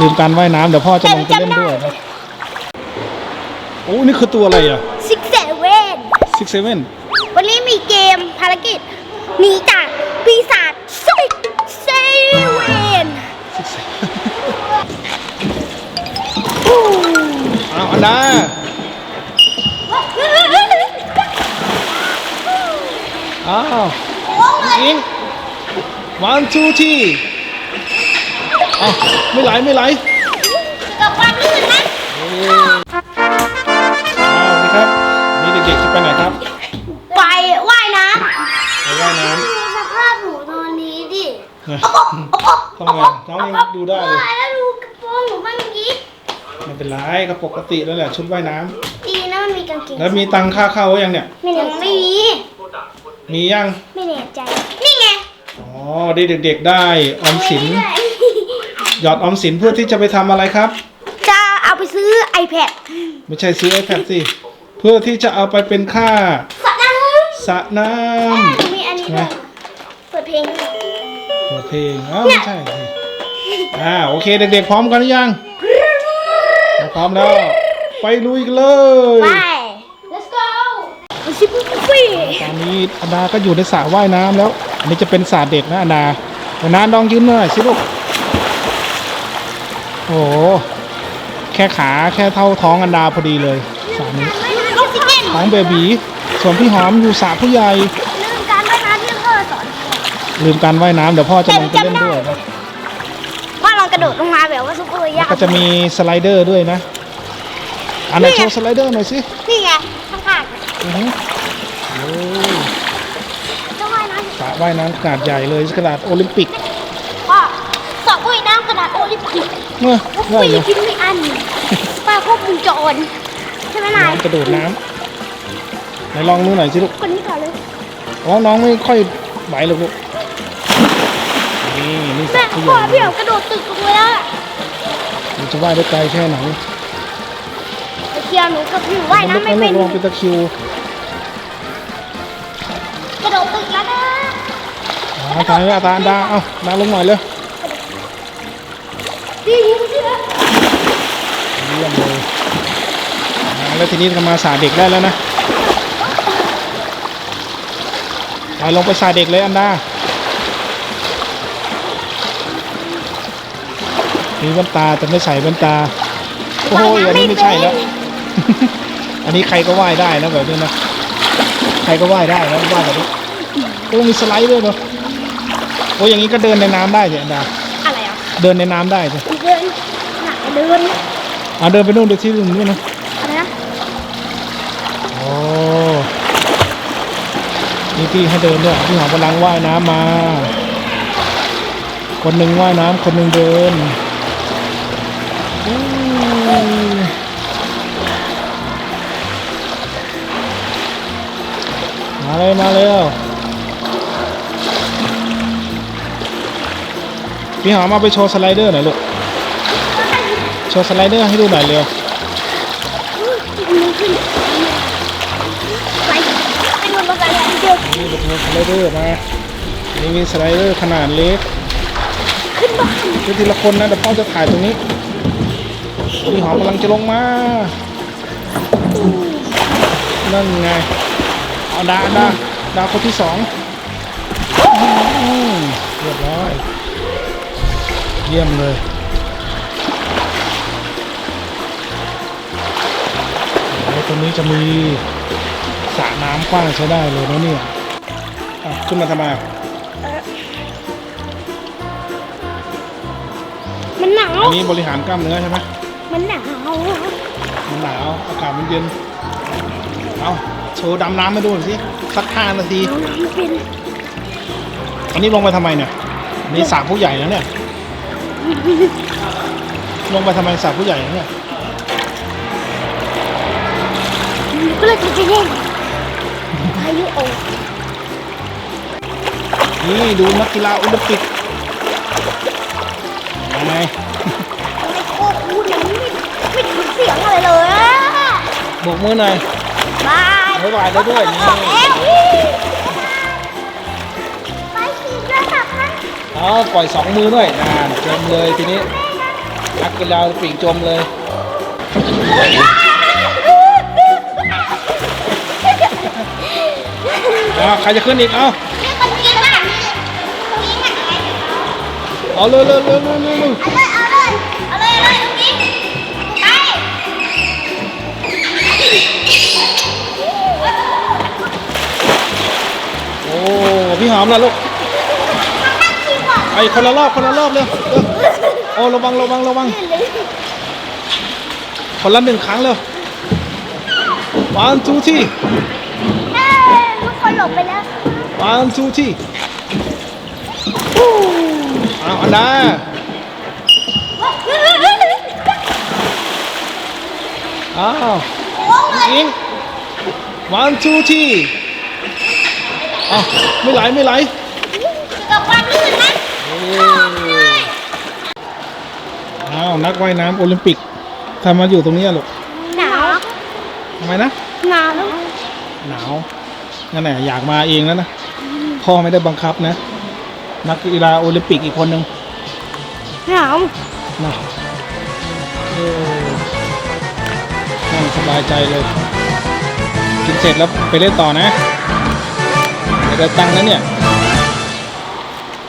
ลืมการว่ายน้ำเดี๋ยวพ่อจะลงไปเล่นด้วยนะโอ้นี่คือตัวอะไรอะซิกเซเว่นซิกเซเว่นวันนี้มีเกมภารกิจหนีจากปีศาจซิกเซเว่นอ้าวอันดาอ้าวอิง one two three อ้าวไม่ไหลไม่ไหลกับความลื่นนะอ้าวนี่ครับ นี่เด็กๆจะไปไหนครับ ไปว่ายน้ไปว่ายน้ำดูสภาพหนูตอนนี้ดิำเนี่ยทำไงน้องยังดูได้เลยแล้วดูกระโปรงหนูบ้างกี้ไม่เป็นไรก็ปกติแล้วแหละชุดว่ายน้ดีนะมันมีกางเกงำแล้วมีตังค่าเข้าหรือยังเนี่ย ไม่ยังไม่มีมียัง ไม่แน่ใจ นี่ไงอ๋อได้เด็กๆได้ออมสิน หยอดออมสินเพื่อที่จะไปทำอะไรครับ จะเอาไปซื้อ iPad ไม่ใช่ซื้อ iPad สิ เพื่อที่จะเอาไปเป็นค่าสัตว์น้สระน้ำ มีอันนี้ด้วยเปิดเพลงด้วยำตัวเพลงอ้าวไม่ใช่สิอ่าโอเคเด็กๆพร้อมกันหรือยัง พร้อมแล้ว ไปลุยกันเลย ไป let's go ชิบุฟฟี่ ตอนนี้อันดาก็อยู่ในสระว่ายน้ำแล้ว อันนี้จะเป็นสระเด็กนะอันดาอันดาลองยืนหน่อยสิลูก โอ้แค่ขาแค่เท่าท้องอันดาพอดีเลยสระนี้ไม่น้ำออกซิเจนท้องเบบีส่วนพี่หอมอยู่สระผู้ใหญ่ ลืมการว่ายน้ำที่พ่อสอนลืมการว่ายน้ำเดี๋ยวพ่อจะลงไปเล่นด้วยนะพ่อลองกระโดดลงมาแบบว่าซุปเปอร์แล้ยาวก็จะมีสไลเดอร์ด้วยนะอันไหนโชว์สไลเดอร์หน่อยสินี่ไงข้างอือฮึโอ้ จะว่ายน้ำ สระว่ายน้ำขนาดใหญ่เลยขนาดโอลิมปิกายน้ำขนาดโอลิมปิกเมื่อพวกง่ายพี่เลยกินไม่อันป้าพวกมึงจรใช่ไหมนายน้ำกระโดดน้ำไหนลองมือหน่อยสิลูกคนนี้ก่อนเลยอ๋อน้องไม่ค่อยไหวหรอกลูกนี่นี่สแม่ระผู้ใหพ่อญ่พี่เอากระโดดตึกลงไปแล้วอะมันจะว่ายได้ไกลแค่ไหนไอ้เคียวหนูกับพี่ว่ายน้ำไม่เป็นลองเป็นตะคริวกระโดดตึกแล้วนะ อาตาอาตาดาเอาดาลงหน่อยเลย พี่ยิงสินะเยี่ยมเลยอ่าแล้วทีนี้ก็มาสาเด็กได้แล้วนะไปลงไปสาเด็กเลยอันดามีแว่นตาแต่ไม่ใส่แว่นตา โอ้โหอันนี้ไม่ใช่แล้ว อันนี้ใครก็ว่ายได้นะแบบนี้นะ ใครก็ว่ายได้นะว่ายแบบนี้โอ้มีสไลด์ด้วยเนาะโอ้อย่างนี้ก็เดินในน้ำได้สิอันดาอะไรอะ เดินในน้ำได้สิเดินหนักเดินเอาเดินไปนู่นดูที่ตรงนู้นนะอะไรนะโอ้มีที่ให้เดินด้วยพี่หอมกำลังว่ายน้ำมา คนหนึ่งว่ายน้ำคนหนึ่งเดินอู้มาเลยมาเร็ว พี่หอมเอาไปโชว์สไลเดอร์หน่อยลูก โชว์สไลเดอร์ให้ดูหน่อยเร็วมันขึ้นไปไปดูรถอะไรเดียวนี่เป็นสไลเดอร์มา นี่มีสไลเดอร์ขนาดเล็กขึ้นบ้านคือทีละคนนะเดี๋ยวพ่อจะถ่ายตรงนี้พี่หอมกำลังจะลงมา นั่นไง เอาดาดาดาคนที่สองอืมเรียบร้อย เยี่ยมเลยแล้วตรงนี้จะมีสระน้ำกว้างใช้ได้เลยนะเนี่ยอะขึ้นมาทำไมอะมันหนาว อันนี้บริหารกล้ามเนื้อใช่ไหมมันหนาว มันหนาว อากาศมันเย็น เอาโชว์ดำน้ำมาดูหน่อยสิ สักห้านาทีเอาน้ำไม่เป็นอันนี้ลงไปทำไมเนี่ย นี่สระผู้ใหญ่แล้วเนี่ย ลงไปทำไมสระผู้ใหญ่แล้วเนี่ยก็เลยจะแย่งพายุโอนี่ดูนักกีฬาโอลิมปิกยังไงทำไมโคคูเนี่ยมันไม่ไม่ถึงเสียงอะไรเลยอะโบกมือหน่อยบาย บ๊ายบายแล้วด้วยนี่ ออปล่อยสองมือด้วยนานจมเลยทีนี้นักกีฬาปีกจมเลยอ่าใครจะขึ้นอีกเอ้าเอาเลยเลยเลยเลยเลยโอ้พี่หอมนะลูก ไอ้คนละรอบคนละรอบเร็วเร็วโอ้ระวังระวังระวังคนละหนึ่งครั้งเร็ว one two three เอ้ยทุกคนหลบไปแล้ว one two three เอาอันดาอ้าวอิง one two three อ้าวไม่ไหลไม่ไหลกับความลื่นนะ อ้าวนักว่ายน้ำโอลิมปิกทำมาอยู่ตรงนี้อะลูกหนาว ทำไมนะ หนาว หนาวนั่นแหละอยากมาเองแล้วนะพ่อไม่ได้บังคับนะ นักกีฬาโอลิมปิกอีกคนนึงหนาว นะเออนั่งสบายใจเลย กินเสร็จแล้วไปเล่นต่อนะเดี๋ยวได้ตังค์นะเนี่ยเ